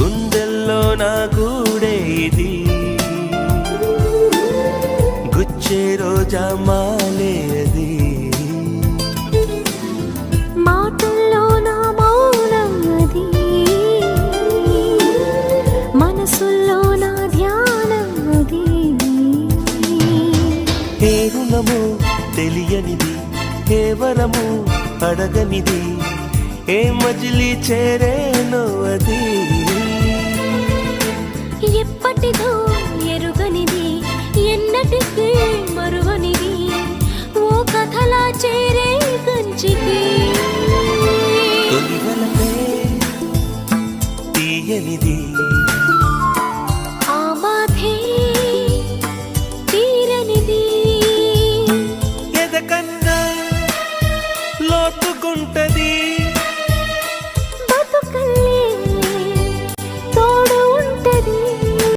గుండెల్లో నా గూడే ఇది. గుచ్చే రోజా మాలే అది మాటల్లో నా మౌనం అది. మనసుల్లో నా ధ్యానం అది. ఏ రుణము తెలియనిది ఏ వరము అడగనిది ఏ మజిలీ చేరేనో అది. తెలియనిది